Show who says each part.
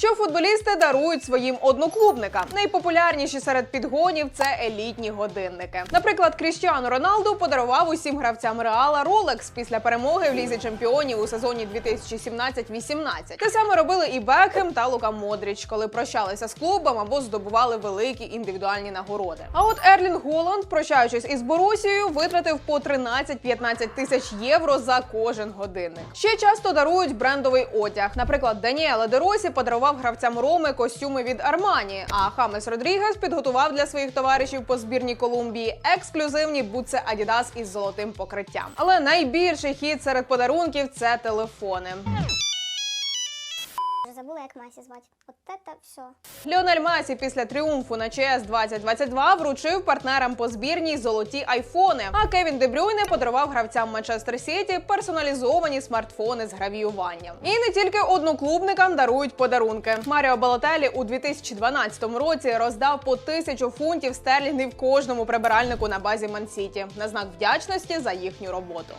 Speaker 1: Що футболісти дарують своїм одноклубникам? Найпопулярніші серед підгонів це елітні годинники. Наприклад, Кріштіану Роналду подарував усім гравцям Реала Rolex після перемоги в лізі чемпіонів у сезоні 2017-18. Те саме робили і Бекхем та Лука Модріч, коли прощалися з клубом або здобували великі індивідуальні нагороди. А от Ерлінг Голланд, прощаючись із Борусією, витратив по 13-15 тисяч євро за кожен годинник. Ще часто дарують брендовий одяг. Наприклад, Даніеле Деросі подарував гравцям Роми костюми від Армані, а Хамес Родрігес підготував для своїх товаришів по збірній Колумбії ексклюзивні бутси Адідас із золотим покриттям. Але найбільший хід серед подарунків це телефони.
Speaker 2: Вже забула, як Масі звати. От це все.
Speaker 1: Ліонель Масі після тріумфу на ЧС 2022 вручив партнерам по збірній золоті айфони. А Кевін Дебрюйне подарував гравцям Манчестер Сіті персоналізовані смартфони з гравіюванням. І не тільки одноклубникам дарують подарунки. Маріо Балотелі у 2012 році роздав по тисячу фунтів стерлінгів кожному прибиральнику на базі Мансіті на знак вдячності за їхню роботу.